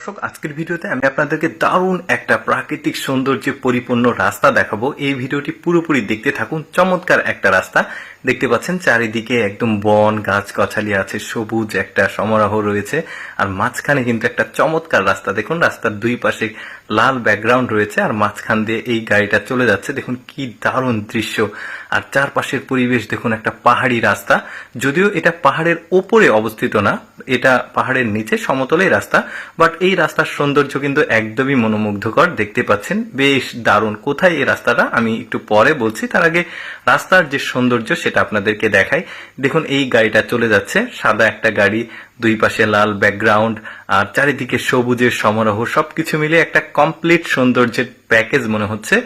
দর্শক, আজকের ভিডিওতে আমি আপনাদেরকে দারুণ একটা প্রাকৃতিক সৌন্দর্যে পরিপূর্ণ রাস্তা দেখাবো। এই ভিডিওটি পুরোপুরি দেখতে থাকুন। চমৎকার একটা রাস্তা। দেখতে পাচ্ছেন, চারিদিকে একদম বন গাছ গছালি আছে, সবুজ একটা সমারোহ রয়েছে। আর মাঝখানে কিন্তু একটা চমৎকার রাস্তা। দেখুন, রাস্তার দুই পাশে লাল ব্যাকগ্রাউন্ড রয়েছে আর মাঝখান দিয়ে এই গাড়িটা চলে যাচ্ছে। দেখুন, কি দারুণ দৃশ্য। আর চারপাশের পরিবেশ, দেখুন, একটা পাহাড়ি রাস্তা। যদিও এটা পাহাড়ের ওপরে অবস্থিত না, এটা পাহাড়ের নিচে সমতলেই রাস্তা। বাট এই রাস্তার সৌন্দর্য কিন্তু একদমই মনোমুগ্ধকর। দেখতে পাচ্ছেন, বেশ দারুণ। কোথায় এই রাস্তাটা? আমি একটু পরে বলছি। তার আগে রাস্তার যে সৌন্দর্য আপনাদেরকে দেখাই। দেখুন, এই গাড়িটা চলে যাচ্ছে। সাদা একটা গাড়ি, দুই পাশে লাল ব্যাকগ্রাউন্ড আর চারিদিকে সবুজের সমারোহ, সবকিছু মিলে একটা কমপ্লিট সৌন্দর্যের প্যাকেজ মনে হচ্ছে।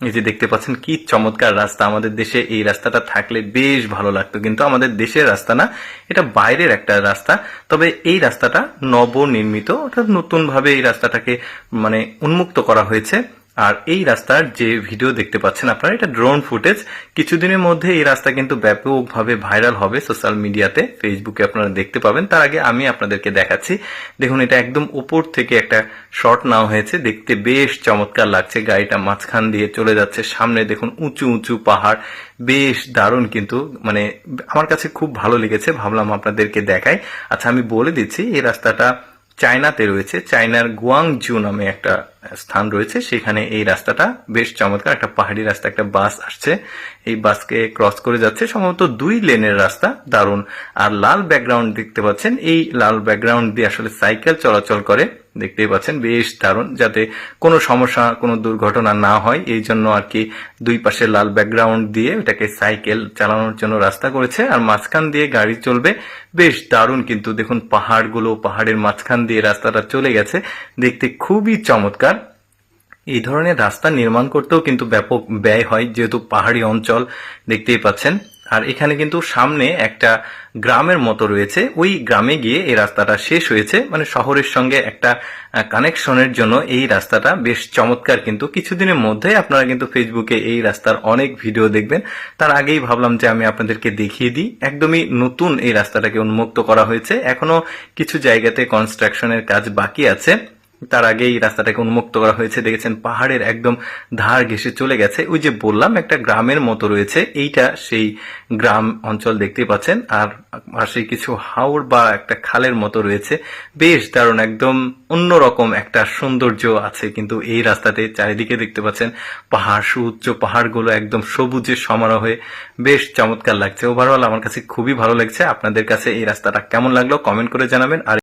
এই যে দেখতে পাচ্ছেন, কি চমৎকার রাস্তা। আমাদের দেশে এই রাস্তাটা থাকলে বেশ ভালো লাগতো, কিন্তু আমাদের দেশের রাস্তা না, এটা বাইরের একটা রাস্তা। তবে এই রাস্তাটা নবনির্মিত, অর্থাৎ নতুন ভাবে এই রাস্তাটাকে মানে উন্মুক্ত করা হয়েছে। আর এই রাস্তার যে ভিডিও দেখতে পাচ্ছেন আপনারা, এটা ড্রোন ফুটেজ কিছুদিনের মধ্যে এই রাস্তা কিন্তু ব্যাপকভাবে ভাইরাল হবে সোশ্যাল মিডিয়াতে ফেসবুকে আপনারা দেখতে পাবেন। তার আগে আমি আপনাদেরকে দেখাচ্ছি। দেখুন, এটা একদম উপর থেকে একটা শট নেওয়া হয়েছে। দেখতে বেশ চমৎকার লাগছে। গাড়িটা মাঝখান দিয়ে চলে যাচ্ছে। সামনে দেখুন, উঁচু উঁচু পাহাড়। বেশ দারুণ কিন্তু মানে আমার কাছে খুব ভালো লেগেছে। ভাবলাম আপনাদেরকে দেখাই। আচ্ছা আমি বলে দিচ্ছি, এই রাস্তাটা চায়নাতে রয়েছে, চায়নার গুয়াং জু নামে একটা স্থান রয়েছে। সেখানে এই রাস্তাটা বেশ চমৎকার, একটা পাহাড়ি রাস্তা, একটা বাস আসছে। এই বাসকে ক্রস করে যাচ্ছে, সম্ভবত দুই লেনের রাস্তা, দারুণ। আর লাল ব্যাকগ্রাউন্ড দেখতে পাচ্ছেন, এই লাল ব্যাকগ্রাউন্ড দিয়ে আসলে সাইকেল চলাচল করে। দেখতেই পাচ্ছেন, বেশ দারুণ। যাতে কোনো সমস্যা, কোনো দুর্ঘটনা না হয়, এই জন্য আর কি দুই পাশে লাল ব্যাকগ্রাউন্ড দিয়ে ওটাকে সাইকেল চালানোর জন্য রাস্তা করেছে। আর মাঝখান দিয়ে গাড়ি চলবে, বেশ দারুণ কিন্তু। দেখুন, পাহাড়গুলো, পাহাড়ের মাঝখান দিয়ে রাস্তাটা চলে গেছে। দেখতে খুবই চমৎকার। এই ধরনের রাস্তা নির্মাণ করতেও কিন্তু ব্যাপক ব্যয় হয়, যেহেতু পাহাড়ি অঞ্চল, দেখতেই পাচ্ছেন। আর এখানে কিন্তু সামনে একটা গ্রামের মতো রয়েছে। ওই গ্রামে গিয়ে এই রাস্তাটা শেষ হয়েছে। মানে শহরের সঙ্গে একটা কানেকশনের জন্য এই রাস্তাটা বেশ চমৎকার। কিন্তু কিছুদিনের মধ্যে আপনারা কিন্তু ফেসবুকে এই রাস্তার অনেক ভিডিও দেখবেন। তার আগেই ভাবলাম যে আমি আপনাদেরকে দেখিয়ে দিই। একদমই নতুন এই রাস্তাটাকে উন্মুক্ত করা হয়েছে। এখনও কিছু জায়গাতে কনস্ট্রাকশনের কাজ বাকি আছে। তার আগেই রাস্তাটাকে উন্মুক্ত করা হয়েছে। দেখেছেন পাহাড়ের একদম ধার ঘেসে চলে গেছে। ওই যে বললাম, একটা গ্রামের মতো রয়েছে। এইটা সেই গ্রাম অঞ্চল দেখতেই পাচ্ছেন। আর পাশে কিছু হাওড় বা একটা খালের মতো রয়েছে। বেশ দারুণ, একদম অন্যরকম একটা সৌন্দর্য আছে। কিন্তু এই রাস্তাতে চারিদিকে দেখতে পাচ্ছেন পাহাড়, সুউচ্চ পাহাড়গুলো একদম সবুজের সমারোহে বেশ চমৎকার লাগছে। ওভারঅল আমার কাছে খুবই ভালো লাগছে। আপনাদের কাছে এই রাস্তাটা কেমন লাগল কমেন্ট করে জানাবেন। আর